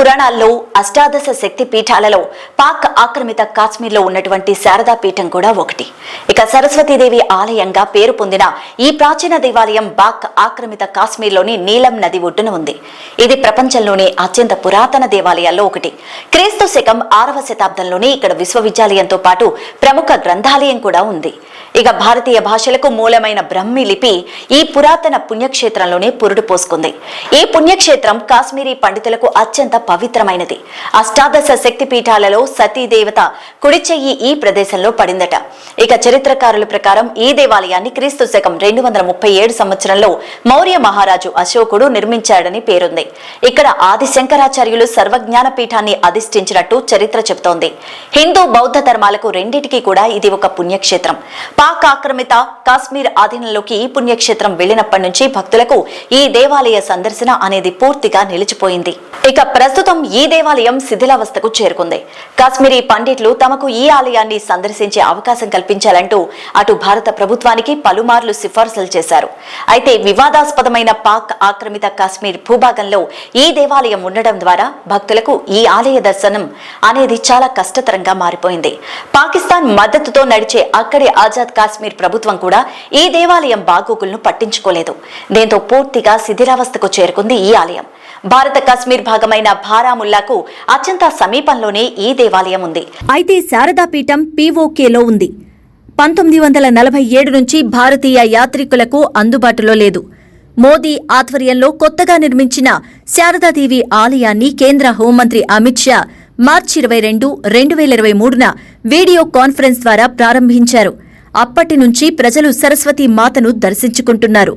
పురాణాల్లో అష్టాదశ శక్తి పీఠాలలో పాక్ ఆక్రమిత కాశ్మీర్లో ఉన్నటువంటి శారదా పీఠం కూడా ఒకటి. ఇక సరస్వతీదేవి ఆలయంగా పేరు పొందిన ఈ ప్రాచీన దేవాలయం పాక్ ఆక్రమిత కాశ్మీర్లోని నీలం నది ఒడ్డున ఉంది. ఇది ప్రపంచంలోనే అత్యంత పురాతన దేవాలయాల్లో ఒకటి. క్రీస్తు శకం ఆరవ శతాబ్దంలోనే ఇక్కడ విశ్వవిద్యాలయంతో పాటు ప్రముఖ గ్రంథాలయం కూడా ఉంది. ఇక భారతీయ భాషలకు మూలమైన బ్రహ్మి లిపి ఈ పురాతన పుణ్యక్షేత్రంలోనే పురుడు పోసుకుంది. ఈ పుణ్యక్షేత్రం కాశ్మీరీ పండితులకు అత్యంత పవిత్రమైనది. అష్టాదశ శక్తి పీఠాలలో సతీ దేవత కుడి చెయ్యి ఈ ప్రదేశంలో పడిందట. ఇక చరిత్రకారుల ప్రకారం ఈ దేవాలయాన్ని క్రీస్తు శకం రెండు వందల ముప్పై ఏడు సంవత్సరంలో మౌర్య మహారాజు అశోకుడు నిర్మించాడని పేరుంది. ఇక్కడ ఆది శంకరాచార్యులు సర్వజ్ఞాన పీఠాన్ని అధిష్ఠించినట్టు చరిత్ర చెబుతోంది. హిందూ బౌద్ధ ధర్మాలకు రెండింటికి కూడా ఇది ఒక పుణ్యక్షేత్రం. పాక్ ఆక్రమిత కాశ్మీర్ ఆధీనంలోకి ఈ పుణ్యక్షేత్రం వెళ్ళినప్పటి నుంచి భక్తులకు ఈ దేవాలయ సందర్శన అనేది పూర్తిగా నిలిచిపోయింది. ఇక ప్రస్తుతం ఈ దేవాలయం శిథిలావస్థకు చేరుకుంది. కాశ్మీరీ పండిట్లు తమకు ఈ ఆలయాన్ని సందర్శించే అవకాశం కల్పించాలంటూ అటు భారత ప్రభుత్వానికి పలుమార్లు సిఫార్సులు చేశారు. అయితే వివాదాస్పదమైన పాక్ ఆక్రమిత కాశ్మీర్ భూభాగంలో ఈ దేవాలయం ఉండడం ద్వారా భక్తులకు ఈ ఆలయ దర్శనం అనేది చాలా కష్టతరంగా మారిపోయింది. పాకిస్తాన్ మద్దతుతో నడిచే అక్కడి ఆజాద్ కాశ్మీర్ ప్రభుత్వం కూడా ఈ దేవాలయం బాగోగులను పట్టించుకోలేదు. దీంతో పూర్తిగా శిథిలావస్థకు చేరుకుంది ఈ ఆలయం. భారత కాశ్మీర్ భాగం భాగమైన భారాముల్లాకు అత్యంత సమీపంలోనే ఈ దేవాలయం ఉంది. అయితే శారదాపీఠం పీఓకేలో ఉంది. పంతొమ్మిది వందల నలభై ఏడు నుంచి భారతీయ యాత్రికులకు అందుబాటులో లేదు. మోదీ ఆధ్వర్యంలో కొత్తగా నిర్మించిన శారదాదేవి ఆలయాన్ని కేంద్ర హోంమంత్రి అమిత్ షా మార్చి ఇరవై రెండు రెండు వేల ఇరవై మూడున వీడియో కాన్ఫరెన్స్ ద్వారా ప్రారంభించారు. అప్పటి నుంచి ప్రజలు సరస్వతి మాతను దర్శించుకుంటున్నారు.